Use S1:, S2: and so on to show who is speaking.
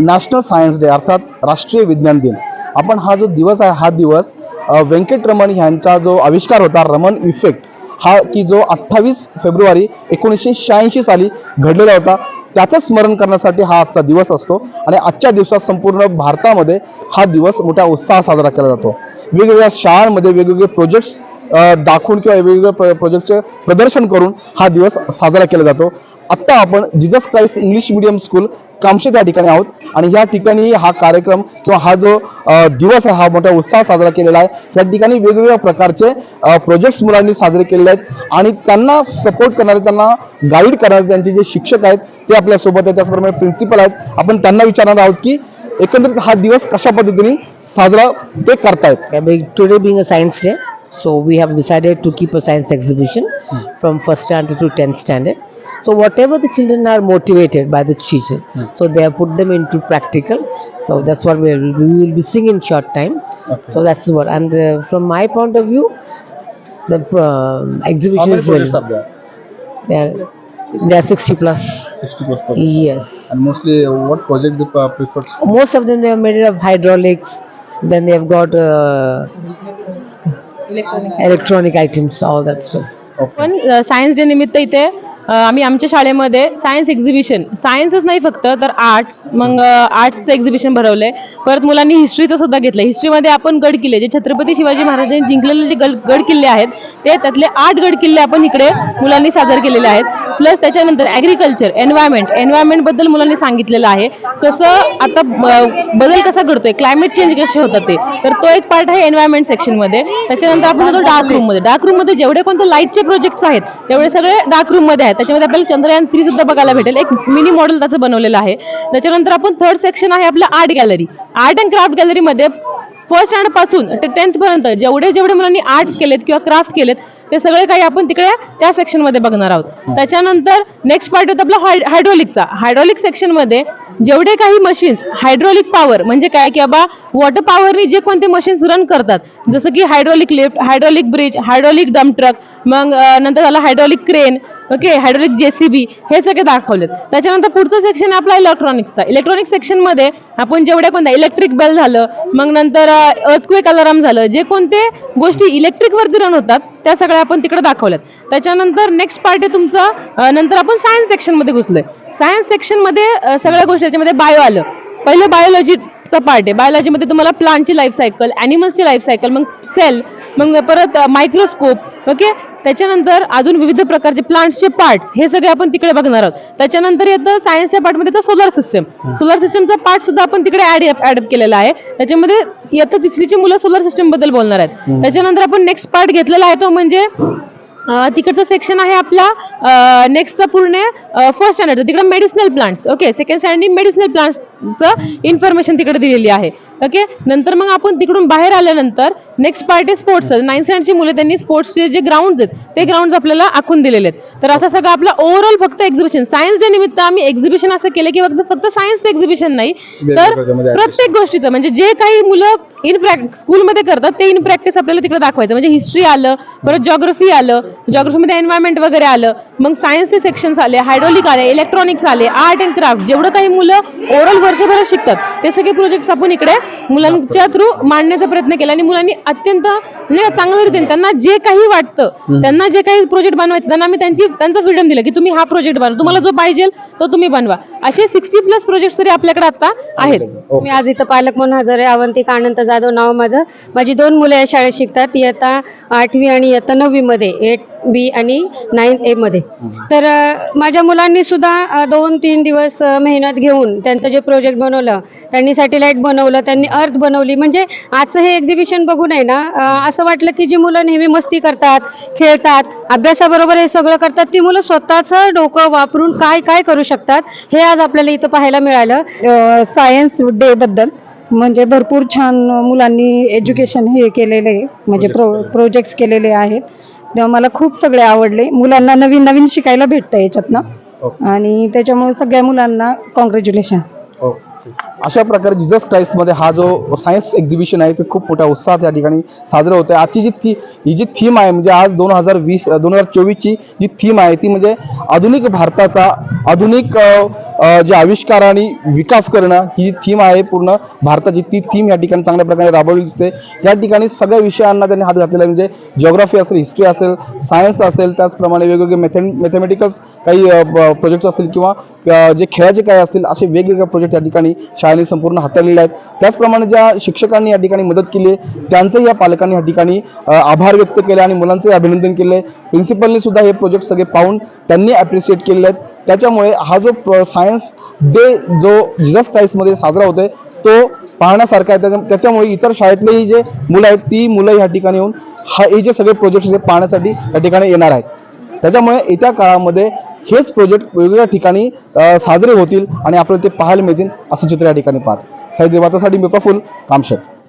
S1: National science day अर्थात राष्ट्रीय विज्ञान दिन. आपण हा जो दिवस आहे हा दिवस व्यंकटरमण ह्यांचा जो आविष्कार होता रमन इफेक्ट हा की जो अठ्ठावीस फेब्रुवारी एकोणीसशे शहाऐंशी साली घडलेला होता त्याचं स्मरण करण्यासाठी हा आजचा दिवस असतो. आणि आजच्या दिवसात संपूर्ण भारतामध्ये हा दिवस मोठ्या उत्साहात साजरा केला जातो. वेगवेगळ्या शाळांमध्ये वेगवेगळे प्रोजेक्ट्स दाखवून किंवा वेगवेगळ्या प्रोजेक्टचे प्रदर्शन करून हा दिवस साजरा केला जातो. आत्ता आपण Jesus Christ English medium school Kamshet या ठिकाणी आहोत. आणि या ठिकाणी हा कार्यक्रम किंवा हा जो अ, दिवस आहे हा मोठ्या उत्साह साजरा केलेला आहे. या ठिकाणी वेगवेगळ्या प्रकारचे प्रोजेक्ट्स मुलांनी साजरे केलेले आहेत. आणि त्यांना सपोर्ट करणारे त्यांना गाईड करणारे त्यांचे जे शिक्षक आहेत ते आपल्यासोबत आहेत. त्याचप्रमाणे प्रिन्सिपल आहेत. आपण त्यांना विचारणार आहोत की एकंदरीत हा दिवस कशा पद्धतीने साजरा ते करतायत?
S2: Today being a science day, so we have decided to keep a science exhibition from first standard to 10th standard. So whatever the children are motivated by the teachers, so they have put them into practical. So that's what we will, we will be seeing in short time. So that's what. And uh, from my point of view, the uh, exhibition is very. They are, they are 60 plus. Yes.
S1: Mostly what project prefer
S2: Most of them they are made of hydraulics. Then they have got uh, electronic items, all that stuff.
S3: पण science day निमित्त इथे अ, आम्ही आमच्या शाळेमध्ये science exhibition सायन्सच नाही फक्त तर arts मग आर्ट्सचं एक्झिबिशन भरवलंय. परत मुलांनी हिस्ट्रीचं सुद्धा घेतलं हिस्ट्रीमध्ये आपण गड किल्ले जे छत्रपती शिवाजी महाराजांनी जिंकलेले जे गड गड किल्ले आहेत ते त्यातले आठ गड किल्ले आपण इकडे मुलांनी सादर केलेले आहेत. प्लस त्याच्यानंतर ॲग्रिकल्चर एन्व्हायरमेंट एन्व्हायरमेंटबद्दल मुलांनी सांगितलेलं आहे. कसं आता ब- बदल कसा घडतोय? क्लायमेट चेंज कसे होतात ते? तर तो एक पार्ट आहे एन्व्हायरमेंट सेक्शनमध्ये त्याच्यानंतर आपण होतो डार्क रूममध्ये डार्क रूममध्ये जेवढे कोणते लाईटचे प्रोजेक्ट्स आहेत तेवढे सगळे डार्क रूममध्ये आहेत. त्याच्यामध्ये आपल्याला चंद्रयान थ्री सुद्धा बघायला भेटेल. एक मिनी मॉडेल त्याचं बनवलेलं आहे. त्याच्यानंतर आपण थर्ड सेक्शन आहे आपलं art gallery art and craft गॅलरीमध्ये फर्स्ट स्टँडपासून ते टेन्थपर्यंत जेवढे जेवढे मुलांनी आर्ट्स केलेत किंवा क्राफ्ट केलेत ते सगळे काही आपण तिकडे त्या सेक्शनमध्ये बघणार आहोत. त्याच्यानंतर नेक्स्ट पार्ट होतं आपला हायड्रॉलिकचा हायड्रॉलिक सेक्शनमध्ये जेवढे काही मशीन्स हायड्रॉलिक पॉवर म्हणजे काय की बाबा वॉटर पॉवरने जे कोणते मशीन्स रन करतात जसं की hydraulic lift hydraulic bridge hydraulic dump truck मग नंतर झाला hydraulic crane okay hydraulic JCB हे सगळे दाखवलेत. त्याच्यानंतर पुढचं सेक्शन आहे आपला इलेक्ट्रॉनिक्सचा इलेक्ट्रॉनिक सेक्शनमध्ये आपण जेवढ्या कोणत्या इलेक्ट्रिक बेल झालं मग नंतर अर्थक्वेक अलाराम झालं जे कोणते गोष्टी इलेक्ट्रिकवरती रन होतात त्या सगळ्या आपण तिकडे दाखवल्यात. त्याच्यानंतर नेक्स्ट पार्ट आहे तुमचं नंतर आपण सायन्स सेक्शनमध्ये घुसलोय. सायन्स सेक्शनमध्ये अं, सगळ्या गोष्टी त्याच्यामध्ये बायो आलं. पहिलं बायोलॉजीचा पार्ट आहे. बायोलॉजीमध्ये तुम्हाला प्लांटची लाईफ सायकल ॲनिमल्सची लाईफ सायकल मग सेल मग परत मायक्रोस्कोप ओके त्याच्यानंतर अजून विविध प्रकारचे प्लांट्सचे पार्ट्स हे सगळे आपण तिकडे बघणार आहोत. त्याच्यानंतर येतं सायन्सच्या पार्टमध्ये येतं सोलर सिस्टम सोलर सिस्टमचा पार्ट सुद्धा आपण तिकडे ऍड ऍडअप केलेला आहे. त्याच्यामध्ये येतं तिसरीची मुलं सोलर सिस्टमबद्दल बोलणार आहेत. त्याच्यानंतर आपण नेक्स्ट पार्ट घेतलेला आहे तो म्हणजे तिकडचं सेक्शन आहे आपला नेक्स्टचा पूर्ण फर्स्ट स्टँडर्डचं तिकडे medicinal plants okay second standard medicinal प्लांट्सचं information तिकडे दिलेली आहे. ओके नंतर मग आपण तिकडून बाहेर आल्यानंतर नेक्स्ट पार्ट आहे स्पोर्ट्स नाईन्थ स्टँडची मुलं त्यांनी स्पोर्ट्सचे जे ग्राउंड आहेत ते ग्राउंड आपल्याला आखून दिलेले आहेत. तर असं सगळं आपला ओव्हरऑल फक्त एक्झिबिशन सायन्स डे निमित्त आम्ही एक्झिबिशन असं केलं की फक्त फक्त सायन्स एक्झिबिशन नाही तर प्रत्येक गोष्टीचं म्हणजे जे काही मुलं इन प्रॅक्टिस स्कूलमध्ये करतात ते इन प्रॅक्टिस आपल्याला तिकडे दाखवायचं. म्हणजे हिस्ट्री आलं परत जॉग्रफी आलं जॉग्रफीमध्ये एन्व्हायरमेंट वगैरे आलं मग सायन्सचे सेक्शन्स आले हायड्रोलिक आले इलेक्ट्रॉनिक्स आले आर्ट अँड क्राफ्ट जेवढं काही मुलं ओव्हरऑल वर्षभर शिकतात ते सगळे प्रोजेक्ट्स आपण इकडे मुलांच्या थ्रू मांडण्याचा प्रयत्न केला. आणि मुलांनी अत्यंत म्हणजे चांगल्या रीतीने त्यांना जे काही वाटतं त्यांना जे काही प्रोजेक्ट बनवायचे त्यांना आम्ही त्यांची त्यांचं फ्रीडम दिलं की तुम्ही हा प्रोजेक्ट बनवा. तुम्हाला जो पाहिजे तो तुम्ही बनवा. असे सिक्स्टी प्लस प्रोजेक्ट तरी आपल्याकडे आता आहेत.
S4: मी आज इथं पालक म्हणून हजर आहे. अवंतिका अनंत जाधव नाव माझं. माझी दोन मुलं या शाळेत शिकतात. इयत्ता आठवी आणि इयत्ता नववीमध्ये एट बी आणि नाईन ए मध्ये. तर माझ्या मुलांनी सुद्धा दोन तीन दिवस मेहनत घेऊन त्यांचं जे प्रोजेक्ट बनवलं त्यांनी सॅटेलाईट बनवलं त्यांनी अर्थ बनवली. म्हणजे आजचं हे एक्झिबिशन बघून आहे ना असं वाटलं की जी मुलं नेहमी मस्ती करतात खेळतात अभ्यासाबरोबर हे सगळं करतात. ती मुलं स्वतःचं डोकं वापरून काय काय करू शकतात हे आज आपल्याला इथं पाहायला मिळालं.
S5: सायन्स डे बद्दल. म्हणजे भरपूर छान मुलांनी एज्युकेशन हे केलेले आहे. म्हणजे प्रो प्रोजेक्ट्स केलेले. आहेत. तेव्हा मला खूप सगळे आवडले. मुलांना नवीन नवीन शिकायला भेटतं याच्यातनं. आणि त्याच्यामुळे सगळ्या मुलांना कॉंग्रॅच्युलेशन्स
S1: अशा प्रकारे जिजस क्राईस्टमध्ये हा जो सायन्स एक्झिबिशन आहे ते खूप मोठ्या उत्साहात या ठिकाणी साजरं होतं आहे आजची जी थी ही जी थीम आहे म्हणजे आज दोन हजार वीस दोन हजार चोवीसची जी थीम आहे ती म्हणजे आधुनिक भारताचा आधुनिक जे आविष्कार आणि विकास करणं ही थीम आहे पूर्ण भारताची. ती थीम या ठिकाणी चांगल्या प्रकारे राबवली दिसते. या ठिकाणी सगळ्या विषयांना त्यांनी हात घातलेला आहे. म्हणजे जिओग्राफी असेल हिस्ट्री असेल सायन्स असेल त्याचप्रमाणे वेगवेगळे मेथे मॅथमॅटिकल्स काही प्रोजेक्ट्स असतील किंवा जे खेळाचे काय असतील असे वेगवेगळे प्रोजेक्ट या ठिकाणी शाळेने संपूर्ण हाताळलेले आहेत. त्याचप्रमाणे ज्या शिक्षकांनी या ठिकाणी मदत केली आहे त्यांचंही या पालकांनी या ठिकाणी आभार व्यक्त केले आणि मुलांचंही अभिनंदन केलं. आहे प्रिन्सिपलने सुद्धा हे प्रोजेक्ट सगळे पाहून त्यांनी ॲप्रिशिएट केलेले आहेत. त्याच्यामुळे हा जो सायन्स डे जो जिजस क्राईस्टमध्ये साजरा होतोय तो पाहण्यासारखा आहे. त्याच्या त्याच्यामुळे इतर शाळेतलेही जे मुलं आहेत ती मुलं ह्या ठिकाणी येऊन हा हे जे सगळे प्रोजेक्ट ते पाहण्यासाठी या ठिकाणी येणार आहेत. त्याच्यामुळे येत्या काळामध्ये हेच प्रोजेक्ट वेगवेगळ्या ठिकाणी साजरे होतील आणि आपल्याला ते पाहायला मिळतील असं चित्र या ठिकाणी पाहत साहित्य वातासाठी मी प्रफुल कामशेत